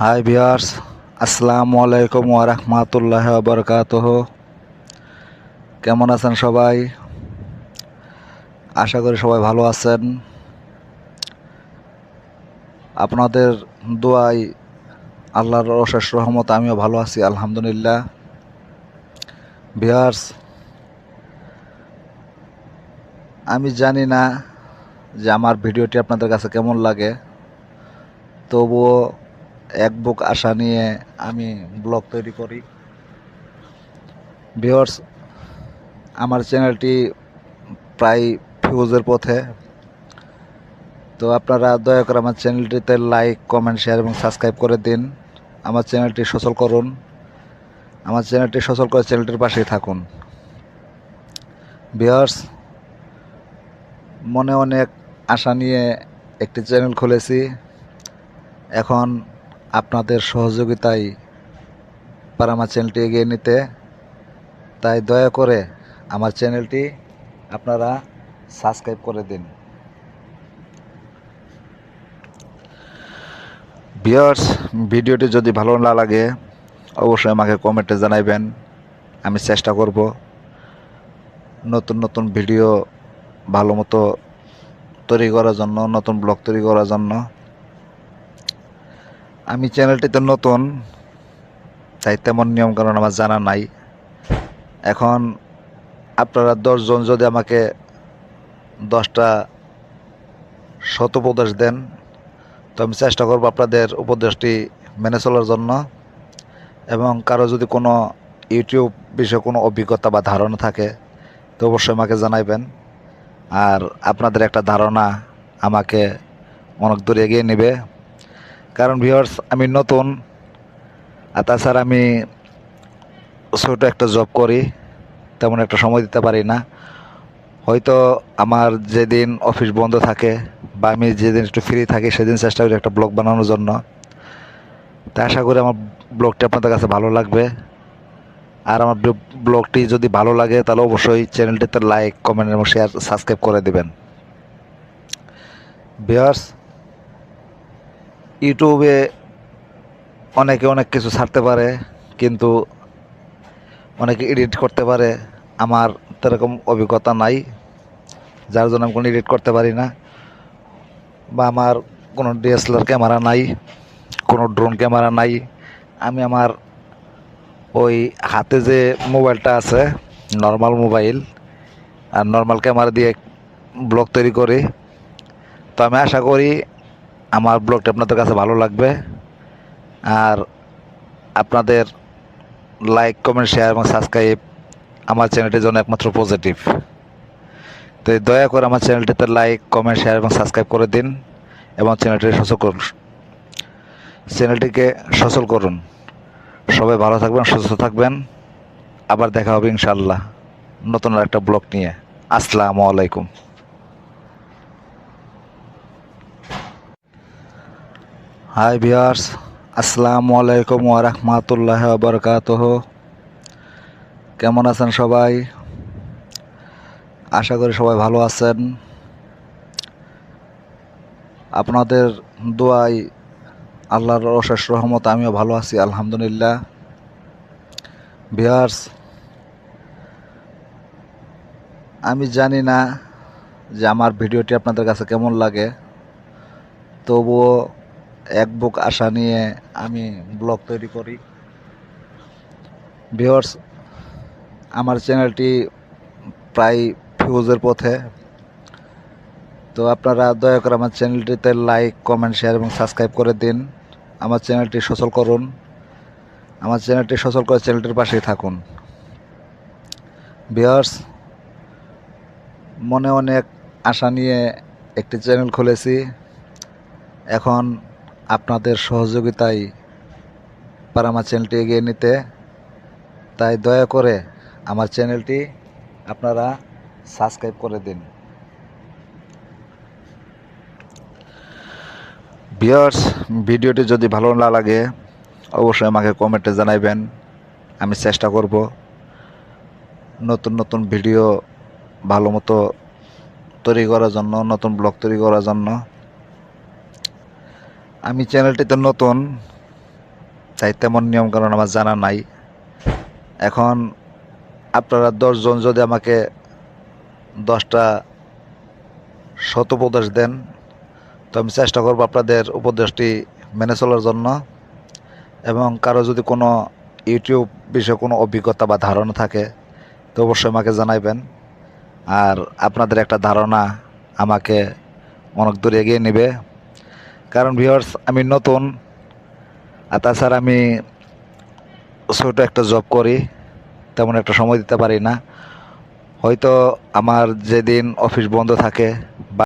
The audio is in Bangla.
হাই ভিয়ার্স আসসালামু আলাইকুম ওরহমতুল্লাহ বরকাতহ কেমন আছেন সবাই? আশা করি সবাই ভালো আছেন। আপনাদের দোয়াই আল্লাহর অশেষ রহমত, আমিও ভালো আছি, আলহামদুলিল্লাহ। ভিয়ার্স আমি জানি না যে আমার ভিডিওটি আপনাদের কাছে কেমন লাগে, তবুও এক বুক আশা নিয়ে আমি ব্লগ তৈরি করি। ভিওর্স আমার চ্যানেলটি প্রায় ফিউজের পথে। তো আপনারা দয়া করে আমার চ্যানেলটিতে লাইক কমেন্ট শেয়ার এবং সাবস্ক্রাইব করে দিন। আমার চ্যানেলটি সচল করুন। আমার চ্যানেলটি সচল করে চ্যানেলটির পাশেই থাকুন। ভিওর্স মনে অনেক আশা নিয়ে একটি চ্যানেল খুলেছি। এখন আপনাদের সহযোগিতায় পারামা চ্যানেলটি এগিয়ে নিতে। তাই দয়া করে আমার চ্যানেলটি আপনারা সাবস্ক্রাইব করে দিন। ভিওর্স ভিডিওটি যদি ভালো না লাগে, অবশ্যই আমাকে কমেন্টে জানাইবেন। আমি চেষ্টা করব নতুন নতুন ভিডিও ভালো মতো তৈরি করার জন্য, নতুন ব্লগ তৈরি করার জন্য। আমি চ্যানেলটিতে নতুন, তাই তেমন নিয়মকানুন আমার জানা নাই। এখন আপনারা দশজন যদি আমাকে দশটা শত উপদেশ দেন, তো আমি চেষ্টা করব আপনাদের উপদেশটি মেনে চলার জন্য। এবং কারও যদি কোনো ইউটিউব বিষয়ে কোনো অভিজ্ঞতা বা ধারণা থাকে, তো অবশ্যই আমাকে জানাইবেন। আর আপনাদের একটা ধারণা আমাকে অনেক দূর এগিয়ে নেবে। কারণ ভিউয়ার্স আমি নতুন, আর তাছাড়া আমি ছোটো একটা জব করি, তেমন একটা সময় দিতে পারি না। হয়তো আমার যেদিন অফিস বন্ধ থাকে, বা আমি যেদিন একটু ফ্রি থাকি, সেদিন চেষ্টা করি একটা ব্লগ বানানোর জন্য। তা আশা করি আমার ব্লগটি আপনাদের কাছে ভালো লাগবে। আর আমার ব্লগটি যদি ভালো লাগে, তাহলে অবশ্যই চ্যানেলটিতে লাইক কমেন্ট এবং শেয়ার সাবস্ক্রাইব করে দেবেন। ভিউয়ার্স ইউটিউবে অনেকে অনেক কিছু ছাড়তে পারে, কিন্তু অনেকে এডিট করতে পারে। আমার সেরকম অভিজ্ঞতা নাই, যার জন্য আমি কোনো এডিট করতে পারি না। বা আমার কোনো ডিএসএলআর ক্যামেরা নাই, কোনো ড্রোন ক্যামেরা নাই। আমি আমার ওই হাতে যে মোবাইলটা আছে নর্মাল মোবাইল, আর নর্মাল ক্যামেরা দিয়ে ব্লগ তৈরি করি। তো আমি আশা করি আমার ব্লগটা আপনাদের কাছে ভালো লাগবে। আর আপনাদের লাইক কমেন্ট শেয়ার এবং সাবস্ক্রাইব আমার চ্যানেলটির জন্য একমাত্র পজিটিভ তো দয়া করে আমার চ্যানেলটিতে লাইক কমেন্ট শেয়ার এবং সাবস্ক্রাইব করে দিন এবং চ্যানেলটি সচল করুন। চ্যানেলটিকে সচল করুন। সবাই ভালো থাকবেন, সুস্থ থাকবেন। আবার দেখা হবে ইনশাল্লাহ নতুন একটা ব্লগ নিয়ে। আসসালামু আলাইকুম। হাই ভিয়ার্স আসসালামু আলাইকুম ওরহমতুল্লাহ বরকাতহ কেমন আছেন সবাই? আশা করি সবাই ভালো আছেন। আপনাদের দোয়াই আল্লাহর অশেষ রহমত আমিও ভালো আছি, আলহামদুলিল্লাহ। ভিয়ার্স আমি জানি না যে আমার ভিডিওটি আপনাদের কাছে কেমন লাগে, তবুও এক বুক আশা নিয়ে আমি ব্লগ তৈরি করি। ভিওর্স আমার চ্যানেলটি প্রায় ফিউজের পথে। তো আপনারা দয়া করে আমার চ্যানেলটিতে লাইক কমেন্ট শেয়ার এবং সাবস্ক্রাইব করে দিন। আমার চ্যানেলটি সচল করুন। আমার চ্যানেলটি সচল করে চ্যানেলটির পাশেই থাকুন। ভিওর্স মনে অনেক আশা নিয়ে একটি চ্যানেল খুলেছি। এখন আপনাদের সহযোগিতায় পার আমার চ্যানেলটি এগিয়ে নিতে। তাই দয়া করে আমার চ্যানেলটি আপনারা সাবস্ক্রাইব করে দিন। ভিওর্স ভিডিওটি যদি ভালো না লাগে, অবশ্যই আমাকে কমেন্টে জানাইবেন। আমি চেষ্টা করব নতুন নতুন ভিডিও ভালো মতো তৈরি করার জন্য, নতুন ব্লগ তৈরি করার জন্য। আমি চ্যানেলটিতে নতুন, তাই তেমন নিয়মকানুন আমার জানা নাই। এখন আপনারা দশজন যদি আমাকে দশটা শত উপদেশ দেন, তো আমি চেষ্টা করব আপনাদের উপদেশটি মেনে চলার জন্য। এবং কারও যদি কোনো ইউটিউব বিষয়ে কোনো অভিজ্ঞতা বা ধারণা থাকে, তো অবশ্যই আমাকে জানাইবেন। আর আপনাদের একটা ধারণা আমাকে অনেক দূর এগিয়ে নেবে। কারণ ভিওয়ার্স আমি নতুন, আর তাছাড়া আমি ছোট একটা জব করি, তেমন একটা সময় দিতে পারি না। হয়তো আমার যেদিন অফিস বন্ধ থাকে